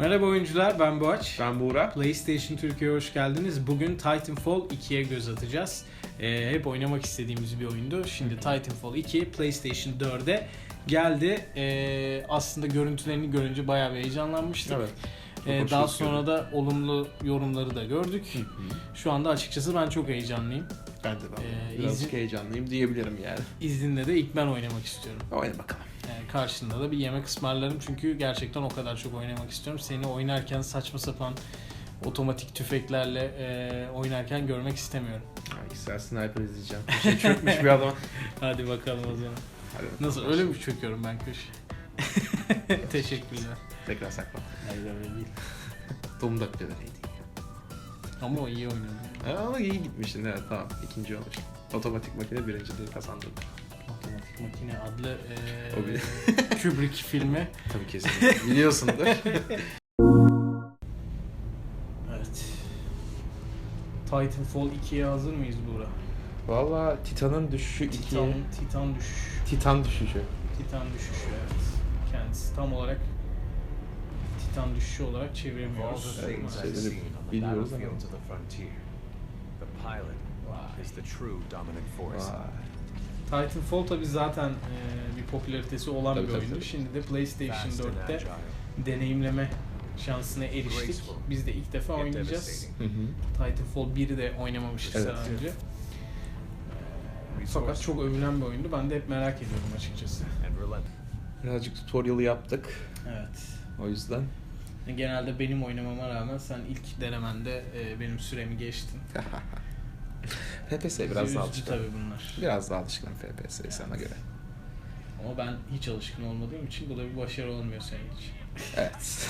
Merhaba oyuncular, ben Boğaç. Ben Buğra. PlayStation Türkiye'ye hoş geldiniz. Bugün Titanfall 2'ye göz atacağız. Ee, hep oynamak istediğimiz bir oyundu. Şimdi Titanfall 2 PlayStation 4'e geldi. Ee, aslında görüntülerini görünce bayağı bir heyecanlanmıştık. Evet. Ee, daha sonra da olumlu yorumları da gördük. Şu anda açıkçası ben çok heyecanlıyım. Ben de ben. Ee, Birazcık izin- heyecanlıyım diyebilirim yani. İzninle de ilk ben oynamak istiyorum. Oyna bakalım. Yani karşında da bir yemek ısmarlarım çünkü gerçekten o kadar çok oynamak istiyorum. Seni oynarken saçma sapan otomatik tüfeklerle e, oynarken görmek istemiyorum. Güzel sniper izleyeceğim. Şey çökmüş bir adama. Hadi bakalım o zaman. Hadi. Nasıl öyle mi çöküyorum ben köşe? Teşekkürler. Tekrar sakla. Hayır öyle değil. Doğum dakikaları iyiydi. Ama o iyi. Ha, Ama iyi gitmiştin evet tamam. İkinci olmuş. Otomatik makine birinciliği kazandı. Makine adlı e, bir- Kubrick filmi. Tabii kesin. Biliyorsundur. Evet. Titanfall 2'ye hazır mıyız Buğra? Valla Titan'ın düşüşü Titan, ikiye. Titan düş. Titan düşüşü. Titan düşüşü evet. Kendisi tam olarak Titan düşüşü olarak çeviremiyoruz. şeyleri biliyoruz ama- the frontier, the pilot is the true dominant force. Vay. Titanfall tabi zaten e, bir popülaritesi olan Tabii, bir oyundu. tabii. Şimdi de PlayStation Fast and 4'te agile, deneyimleme şansına eriştik. Biz de ilk defa oynayacağız. devastating. Hı hı. Titanfall 1'i de oynamamıştık Evet. daha önce. Fakat çok övülen bir oyundu. Ben de hep merak ediyorum açıkçası. Birazcık tutorial yaptık. Evet. O yüzden. Genelde benim oynamama rağmen sen ilk denemende benim süremi geçtin. FPS biraz daha alışkın. tabii bunlar. Biraz daha alışkın FPS'ye sana göre. Ama ben hiç alışkın olmadığım için bu da bir başarı olmuyor senin için. Evet.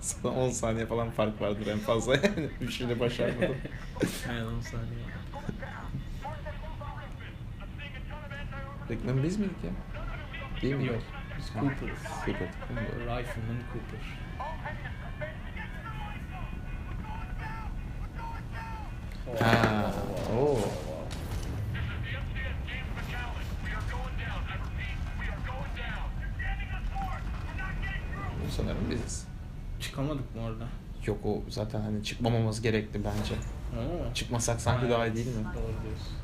Sana 10 saniye falan fark vardır en fazla yani. Üçünü başarmadım. Aynen 10 saniye. Reklamı biz miydik ya? Değil mi? Yok. Biz Cooper'ız. Cooper. Rifleman Cooper. Çıkamadık mı orada? Yok o zaten hani çıkmamamız gerekti bence. Mi? Çıkmasak sanki daha iyi değil mi? Doğru diyorsun.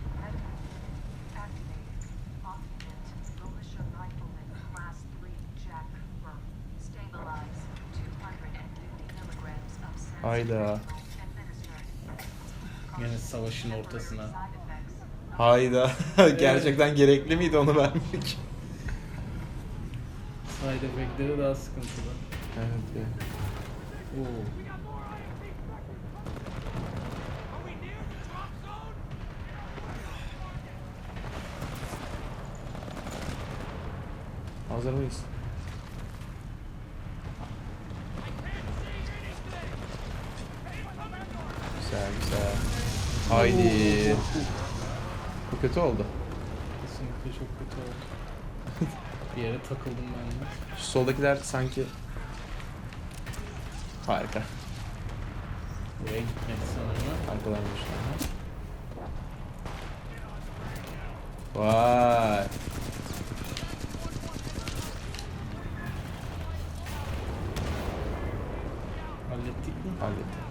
Hayda. Yine savaşın ortasına. Hayda. Gerçekten gerekli miydi onu vermek? Side efektleri daha sıkıntılı. Evet ya. Hazır mıyız? Güzel güzel. Haydi. Bu kötü oldu. Kesinlikle çok kötü oldu. bir yere takıldım ben. Şu soldakiler sanki... Harika. Buraya gitmedi sanırım. Arkalarmış. Vay. Hallettik mi? Hallettim.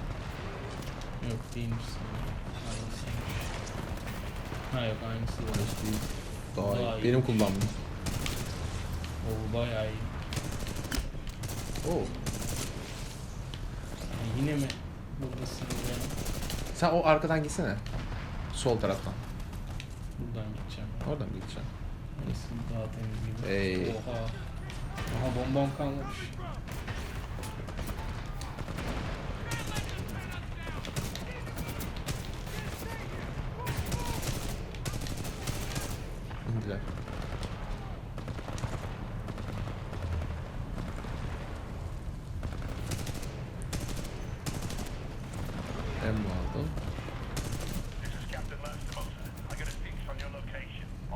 Yok değilmiş sanırım. Aynısıymış. Ha yok aynısı da. Hiç değil. Daha iyi. Daha iyi. Benim kullandım. Oo bayağı iyi. Oo. Yine mi buradasınız ya? Sen o arkadan gitsene. Sol taraftan. Buradan gideceğim. Oradan mı gideceksin? Neyse daha temiz gibi. Ey. Oha. Aha bombam kalmamış. İndiler. Ben bu aldım.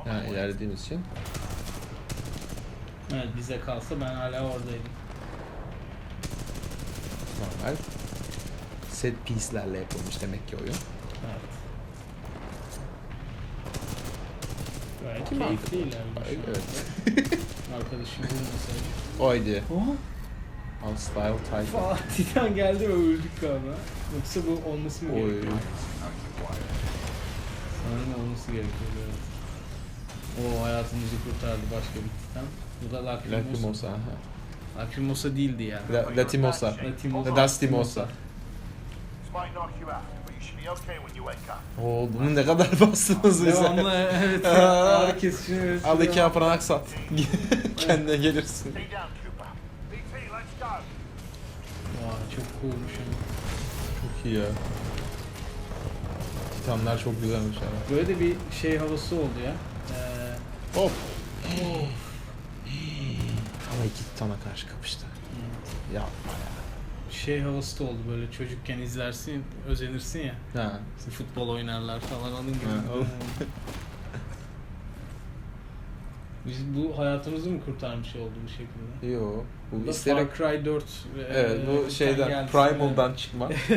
Yani ilerlediğimiz için. Evet bize kalsa ben hala oradaydım. Normal. Set piece'lerle yapılmış demek ki oyun. Evet. Gayet Kim keyifli ilerliyor şu Evet. Arkadaşım vurmasaydı. Haydi. Oha. Final Style Titan. Falan Titan geldi ve öldük galiba. Yoksa bu olması mı Oy. gerekiyor? Sanırım olması gerekiyor evet. O hayatımızı kurtardı başka bir Titan. Bu da Lacrimosa. Lacrimosa. Lacrimosa değildi ya. La, Latimosa. Latimosa. Dastimosa. Might knock you out, but you should be okay when you wake up. Oo bunu ne kadar bastınız bize. Devamlı evet. Ağrı kesişini. Al iki apranak sat. Kendine gelirsin. Stay down, Cooper. DT, let's go. Vay çok coolmuş ama. İyi ya. Titanlar çok güzelmiş abi. Böyle de bir şey havası oldu ya. Ee, Hop. Ama iki Titan'a karşı kapıştı. Yapma ya. şey havası da oldu böyle çocukken izlersin, özenirsin ya. Ha. Futbol oynarlar falan onun gibi. Ha, Biz bu hayatımızı mı kurtarmış oldu bu şekilde? Yo. Bu da. Far Cry 4 ve Evet e, bu şeyden geldi. Primal'dan çıkma.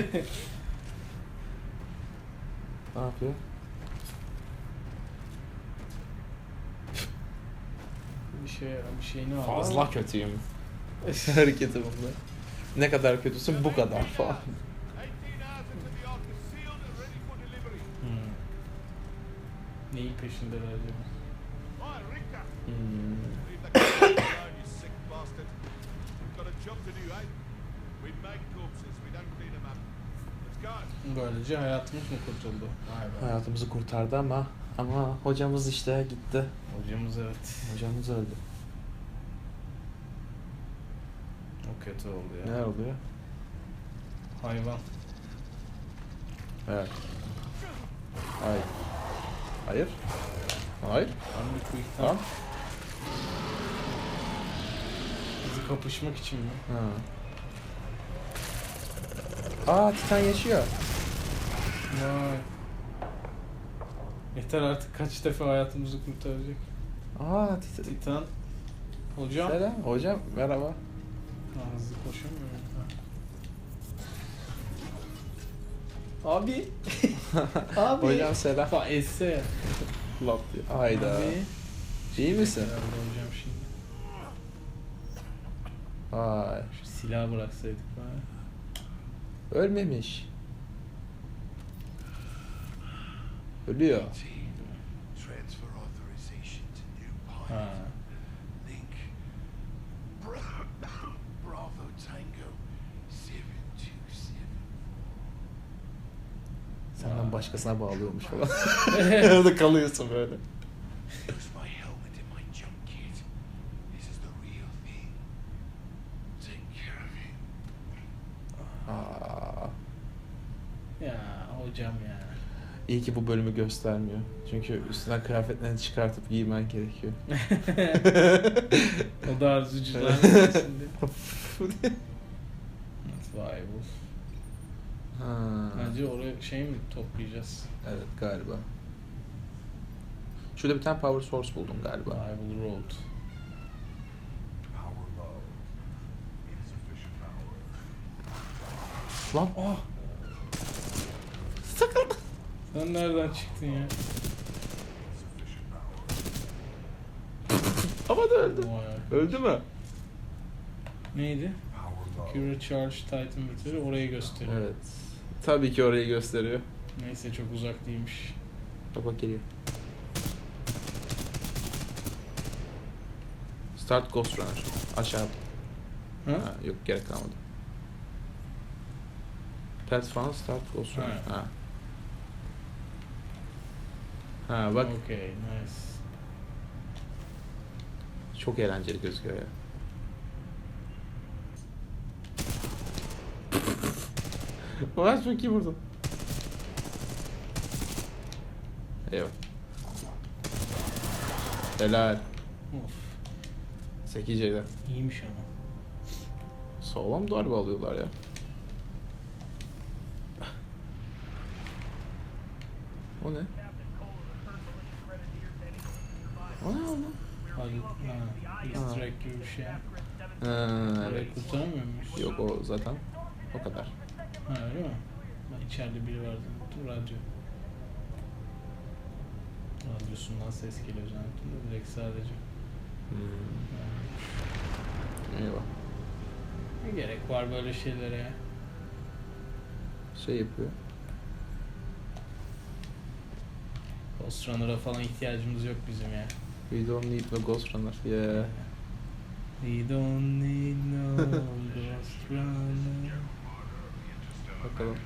ne yapıyor? bir şey bir şeyini aldı. Fazla kötüyüm. Hareketi bunda. Ne kadar kötüsün bu kadar falan. 18 hours until the Böylece hayatımız mı kurtuldu? Vay be. Hayatımızı kurtardı ama ama hocamız işte gitti. Hocamız evet. Hocamız öldü. O kötü oldu ya. Ne oluyor? Hayvan. Evet. Hayır. Hayır. Hayır. Tamam. Kapışmak için mi? Ha. Aa Titan yaşıyor. Vay. Yeter artık kaç defa hayatımızı kurtaracak. Aa Titan. Titan. Hocam. Selam. Hocam merhaba. Ha, hızlı koşamıyor. Abi. Abi. Hocam selam. Fa esse. Lap diyor. Hayda. Abi. İyi misin? Herhalde hocam şimdi. Vay. Şu silah bıraksaydık bari. Ölmemiş. Ölüyor. Ha. pilot. Link. Bra- Bravo Tango 727. Senden başkasına bağlıyormuş falan. Orada kalıyorsun böyle. Use my helmet and my jump kit. This is the real thing. Take care of him. Aa, Ya hocam ya. İyi ki bu bölümü göstermiyor. Çünkü üstünden kıyafetlerini çıkartıp giymen gerekiyor. o da arzucular arasında. Vay bu. ha. Bence oraya şey mi toplayacağız? Evet galiba. Şurada bir tane power source buldum galiba. Road. Insufficient power. Lan Oh! Sen nereden çıktın ya? Ama da öldü. Vay. Öldü mü? Neydi? Cura Charge Titan Battery orayı gösteriyor. Evet. Tabii ki orayı gösteriyor. Neyse çok uzak değilmiş. Bak geliyor. Start Ghost Runner. Aşağı. Ha? Ha, yok gerek kalmadı. Pets falan Start Ghost Runner. Ha. Ha. Ha bak Okey, nice. çok eğlenceli gözüküyor ya. Ulan çok iyi vurdun. Eyvah. Helal. Of, Sekiceyler. iyiymiş ama. Sağlam darbe alıyorlar ya. O ne? O ne oğlum? Hadi, ha, Easter egg gibi bir şey. Ha, Orayı evet. kurtaramıyor muyuz? Yok o zaten o kadar. Ha öyle mi? Ben içeride biri vardı. Dur radyo. Radyosundan ses geliyor zannettim de direkt sadece. Hmm. Eyvah. Ne gerek var böyle şeylere ya? Şey yapıyor. Ghost Runner'a falan ihtiyacımız yok bizim ya. We don't need no Ghost Runner. Yeah. We don't need no Ghost Runner. Bakalım.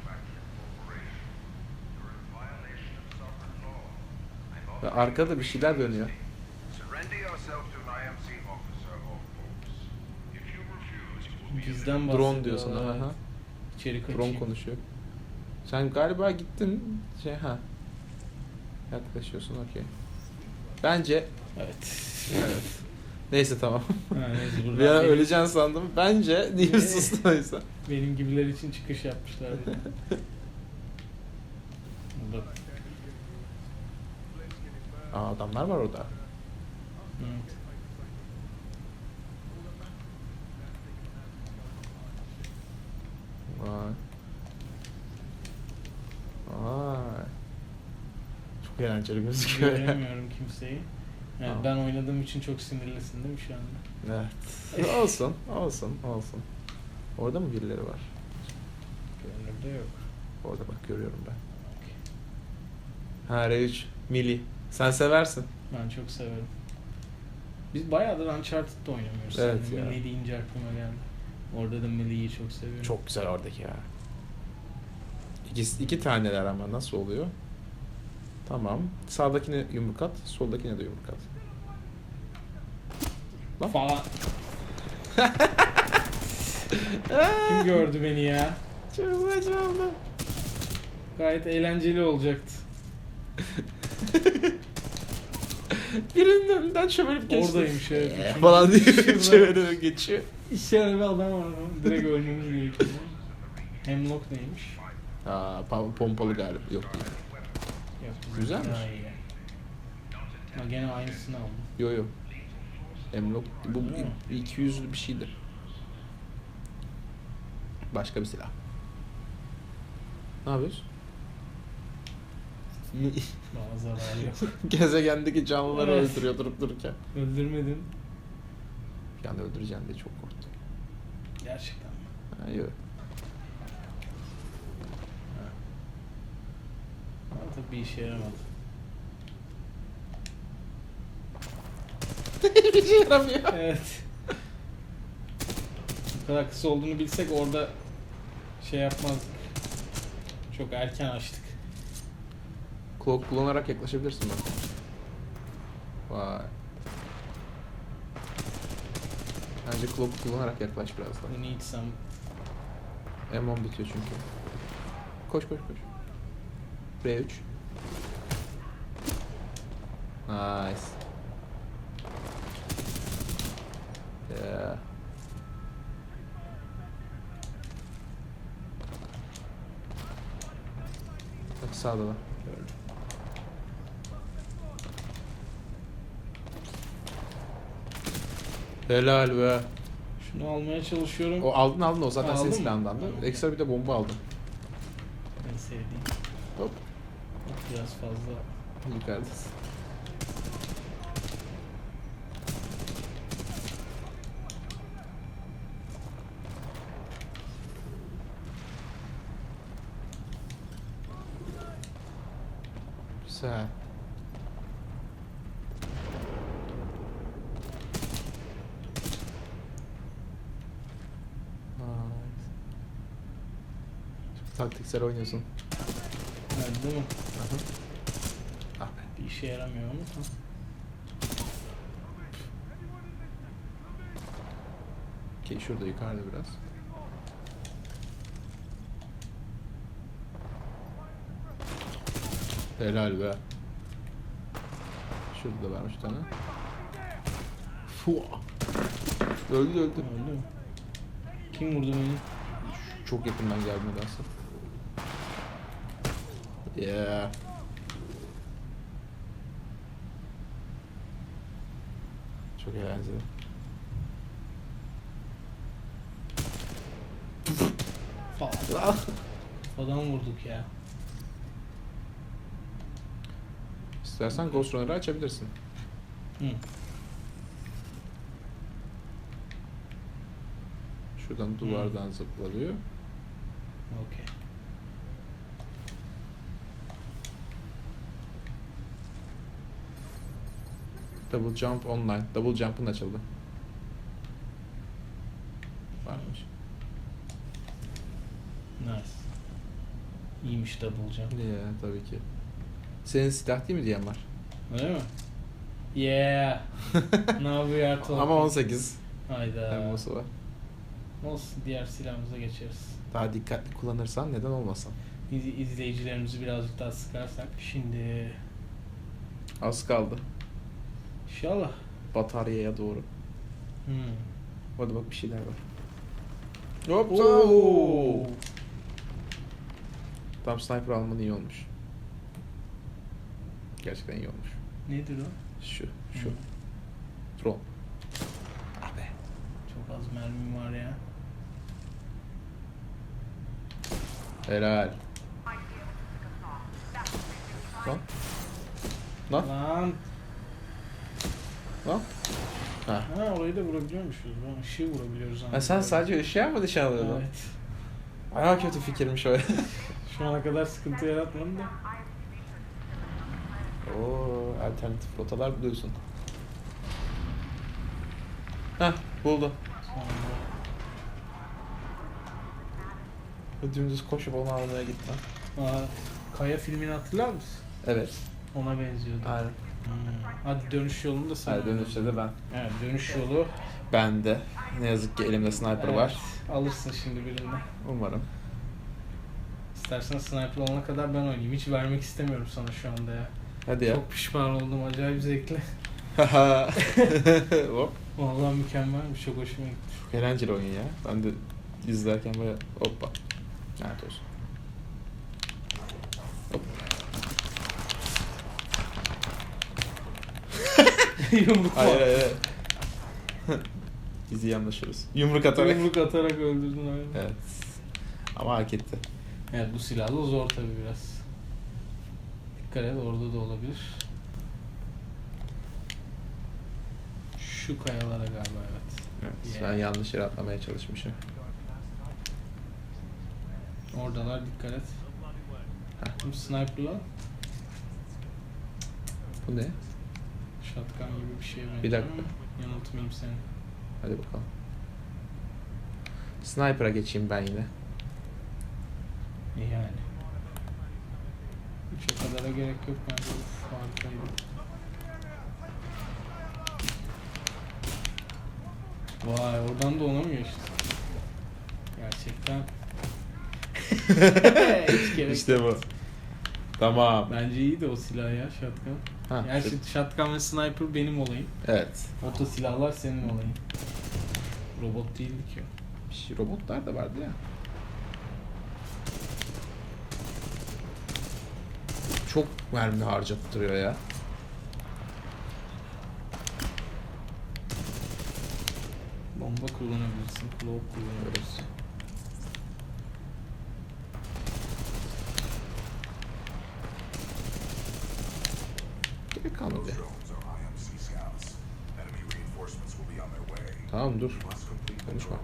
Ve arkada bir şeyler dönüyor. Bizden Drone diyorsun ha. ha. İçeri. Drone konuşuyor. Sen galiba gittin şey ha. Yaklaşıyorsun okey. Bence Evet. evet. Neyse tamam. Ha, neyse, buradan an benim, öleceğin sandım. Bence diye Ee. sustuysa. benim gibiler için çıkış yapmışlar. burada. Burada. Aa adamlar var orada. Evet. Vay. Vay. Çok eğlenceli gözüküyor ya. Göremiyorum kimseyi. Tamam. ben oynadığım için çok sinirlisin değil mi şu anda? Evet. olsun, olsun, olsun. Orada mı birileri var? Görünürde yok. Orada bak görüyorum ben. Ha R3, Mili. Sen seversin. Ben çok severim. Biz bayağıdır Uncharted'da oynamıyoruz. Evet Yani ya. Melee deyince aklıma geldi. Orada da Melee'yi çok seviyorum. Çok güzel oradaki ya. İkisi, iki taneler ama nasıl oluyor? Tamam. Sağdakine yumruk at, soldakine de yumruk at. Lan. falan. Kim gördü beni ya? Çok saçma Gayet eğlenceli olacaktı. Birinin önünden çömelip geçti. Evet. Ee, Bütün- falan diye çevirerek geçiyor. İş yerinde bir adam var ama direkt ölmemiz gerekiyor. Hemlock neymiş? Aa, pa- pompalı galiba. Yok değil. Güzelmiş. daha iyi. Ha, gene aynısını aldım. Yo yo. Emlok bu Öyle mi? 200'lü bir şeydir. Başka bir silah. Ne yapıyorsun? Bana zararı yok. Gezegendeki canlıları Evet. öldürüyor durup dururken. Öldürmedin. Bir anda öldüreceğim diye çok korktum. Gerçekten mi? Ha, yok. Tabii bir işe yaramadı. bir şey yaramıyor. Evet. Bu kadar kısa olduğunu bilsek orada şey yapmazdık. Çok erken açtık. Cloak kullanarak yaklaşabilirsin bak. Vay. Bence cloak kullanarak yaklaş biraz daha. We need some M10 bitiyor çünkü. Koş koş koş. R3. Nice. Yeah. Bak sağda. Helal be. Şunu almaya çalışıyorum. O aldın aldın o zaten Aldın senin mı? silahından da. Ekstra bir de bomba aldım. En sevdiğim. Hop. Biraz fazla. Yukarıdasın. Güzel. Taktiksel oynuyorsun. Evet, değil mi? Aha. İşe yaramıyor ama. Okey şurada yukarıda biraz. Helal be. Şurada da varmış tane. Fua. Öldü öldü. Öldü mü? Kim vurdu beni? Çok yakından geldi nedense. Yeah. Çok eğlenceli. Falan. Falan vurduk ya. İstersen Ghost Runner'ı açabilirsin. Hı. Şuradan duvardan zıplanıyor. Okey. Double jump online. Double jump'ın açıldı. Varmış. Nice. İyiymiş double jump. Ya tabii ki. Senin silah değil mi diyen var? Öyle mi? Yeah. Now we are talking. Ama 18 Hayda. emmosu var. Olsun diğer silahımıza geçeriz. Daha dikkatli kullanırsan neden olmasın? İz, izleyicilerimizi birazcık daha sıkarsak. Şimdi Az kaldı. İnşallah. Bataryaya doğru. Hmm. Hadi bak bir şeyler var. Hop. Oo. Tam sniper alman iyi olmuş. Gerçekten iyi olmuş. Nedir o? Şu, şu. Drone. Abi. Çok az mermim var ya. Helal. Lan. Lan. Lan. Lan. Ha. Ha orayı da vurabiliyormuşuz. Ben ışığı vurabiliyoruz. ha sen sadece ışığa mı nişan alıyordun? Evet. Aya kötü fikirmiş o. Şu ana kadar sıkıntı yaratmadı da. Oo, alternatif rotalar buluyorsun. Hah, buldu. Sonra... Dümdüz koşup onu almaya gitti. Aa, Kaya filmini hatırlar mısın? Evet. Ona benziyordu. Aynen. Hadi dönüş yolunu da sen. Hadi dönüşte de ben. Evet dönüş yolu. Ben de. Ne yazık ki elimde sniper var. Evet, Alırsın şimdi birini. Umarım. İstersen sniper olana kadar ben oynayayım. Hiç vermek istemiyorum sana şu anda ya. Hadi ya. Çok pişman oldum. Acayip zevkli. Hop. Vallahi mükemmelmiş. Çok hoşuma gitti. Çok eğlenceli oyun ya. Ben de izlerken böyle hoppa. Lanet olsun. Hop. Yumruk Hayır hayır. hayır. Biz iyi anlaşırız. Yumruk atarak. Yumruk atarak öldürdün öyle. Evet. Ama hak etti. Evet bu silahla zor tabi biraz. Dikkat et orada da olabilir. Şu kayalara galiba evet. Evet. Yeah. Ben yanlış yere atlamaya çalışmışım. Oradalar dikkat et. Heh. Sniper'la Bu ne? Shotgun gibi bir şey benziyor Bir dakika. ama Yanıltmayayım seni. Hadi bakalım. Sniper'a geçeyim ben yine. İyi yani. Üçe kadara gerek yok bence. Uf, harikaydı. Vay oradan da ona mı geçti? Gerçekten. Hiç gerek işte bu. Tamam. Bence iyiydi o silah ya shotgun. Ha, Gerçi shotgun ve sniper benim olayım. Evet. Oto silahlar senin olayın. Robot değildi ki. Bir şey, robotlar da vardı ya. Çok mermi harcattırıyor ya. Bomba kullanabilirsin, claw kullanabilirsin. Tamam dur. Konuşma.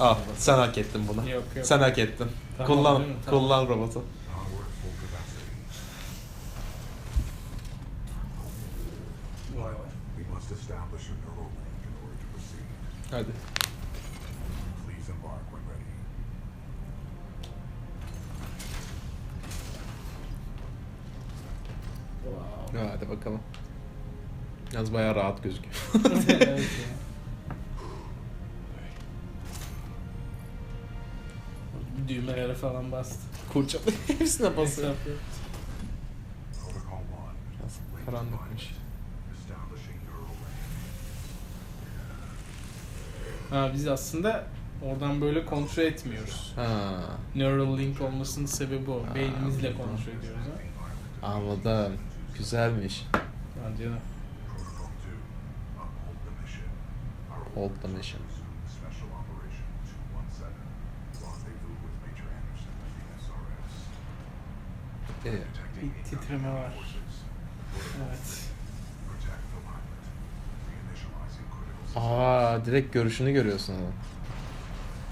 Al sen hak ettin bunu. Yok, yok. Sen hak ettin. Tamam, kullan, değil mi? Tamam. kullan robotu. Hadi. Wow. Ha, Hadi bakalım. Yalnız bayağı rahat gözüküyor. evet ya. Düğmelere falan bastı. Kurça hepsine basıyor. Hesap yok. Protocol 1. Biraz karanlıkmış. Ha biz aslında oradan böyle kontrol etmiyoruz. Ha, Neural link olmasının sebebi o. Ha, Beynimizle kontrol ediyoruz ha. anladım. Güzelmiş. Bence de. The SRS. Ee, Detecting Bir titreme var. Evet. Aa direkt görüşünü görüyorsun adam.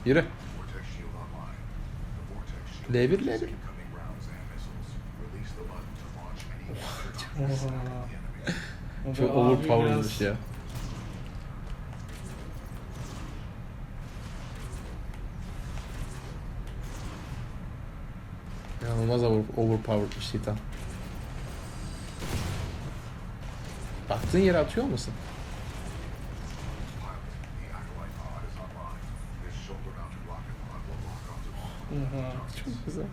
Yürü. Vortex shield online. The vortex shield L1 L1. incoming rounds and missiles. Release the button to launch any weapons on the enemy. Çok Abi overpowered'mış biraz- ya. İnanılmaz over, overpowered bir şey tam. Baktığın yere atıyor musun? Hı. Çok güzel.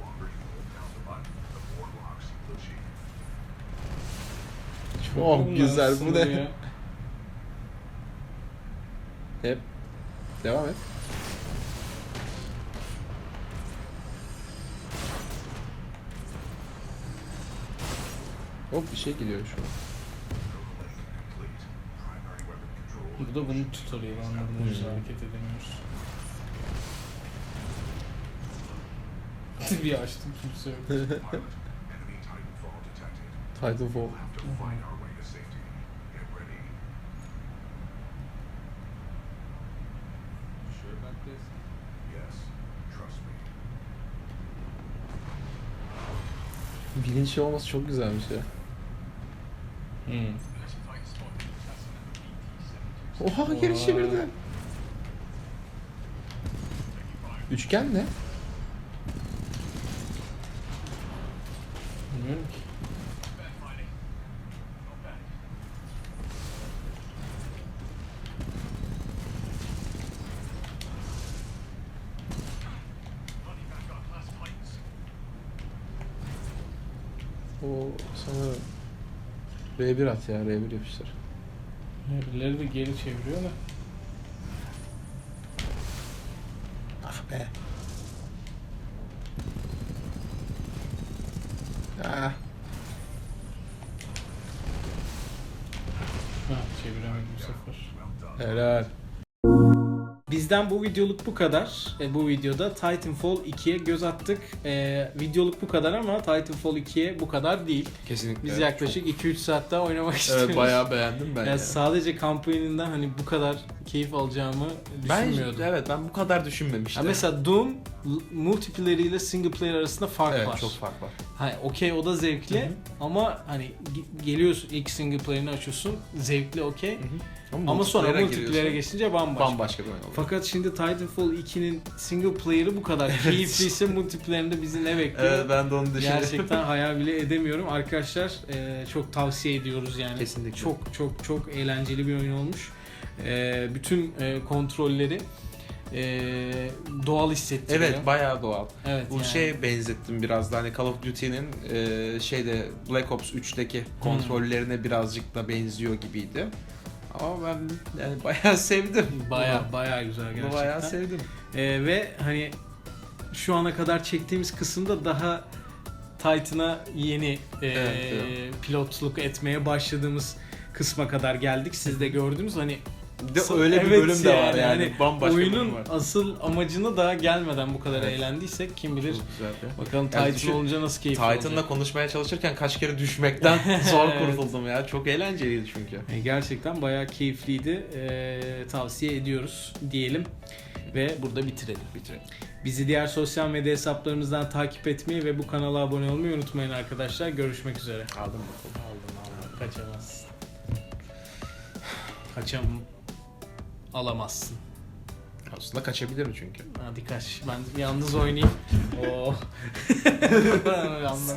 Çok Bunlar güzel bu ne? Hep. Devam et. Hop bir şey geliyor şu an. Link complete. Primary weapon control. Bu da bunun tutorial anladım. O yüzden hareket edemiyoruz. bir açtım kimse yok. Titanfall. Bilinçli olması çok güzelmiş ya. Hmm. Oha geri çevirdi. Üçgen ne? Bilmiyorum ki. O sanırım R1 at ya R1 yapıştır. Birileri de geri çeviriyor da. Ah be. Ah. Ha çeviremedim bu sefer. Helal. Bizden bu videoluk bu kadar. E, bu videoda Titanfall 2'ye göz attık. E, videoluk bu kadar ama Titanfall 2'ye bu kadar değil. Kesinlikle. Biz yaklaşık 2-3 saat daha oynamak istiyoruz. Evet bayağı beğendim ben. Yani ya. sadece kampanyasından hani bu kadar keyif alacağımı Ben düşünmüyordum. evet ben bu kadar düşünmemiştim. Ya mesela Doom l- multiplayer ile single player arasında fark evet, var. çok fark var. Hani okey o da zevkli Hı hı. ama hani ge- geliyorsun ilk single player'ını açıyorsun zevkli okey ama sonra multiplayer'a multiplayer'e geçince bambaşka. bambaşka bir oyun oluyor. Fakat şimdi Titanfall 2'nin single player'ı bu kadar keyifliyse multiplayer'ında bizi ne bekliyor? Evet ben de onu düşünüyorum. Gerçekten hayal bile edemiyorum. Arkadaşlar e, çok tavsiye ediyoruz yani. Kesinlikle. Çok çok çok eğlenceli bir oyun olmuş. E, bütün e, kontrolleri e, doğal hissettiriyor. Evet bayağı doğal. Evet, Bu yani. şeye benzettim biraz da hani Call of Duty'nin e, şeyde Black Ops 3'teki kontrollerine birazcık da benziyor gibiydi. Ama ben yani bayağı sevdim. Baya baya güzel Bunu gerçekten. bayağı sevdim. Ee, ve hani şu ana kadar çektiğimiz kısımda daha Titan'a yeni e, Evet, evet. pilotluk etmeye başladığımız kısma kadar geldik. Siz de gördünüz hani Bir de öyle bir Evet bölüm de var yani. hani Bambaşka oyunun var. asıl amacına da gelmeden bu kadar Evet. eğlendiysek kim bilir bakalım Yani Titan düşün, olunca nasıl keyifli Titan'la olacak. konuşmaya çalışırken kaç kere düşmekten zor Evet. kurtuldum ya. Çok eğlenceliydi çünkü. E, Gerçekten bayağı keyifliydi. E, tavsiye ediyoruz diyelim ve burada bitirelim. Bitirelim. Bizi diğer sosyal medya hesaplarımızdan takip etmeyi ve bu kanala abone olmayı unutmayın arkadaşlar. Görüşmek üzere. Aldım bakalım. Aldım aldım. Kaçamazsın. Kaçam alamazsın. Aslında kaçabilirim çünkü. Hadi kaç. Ben yalnız oynayayım. Oh. Yalnız.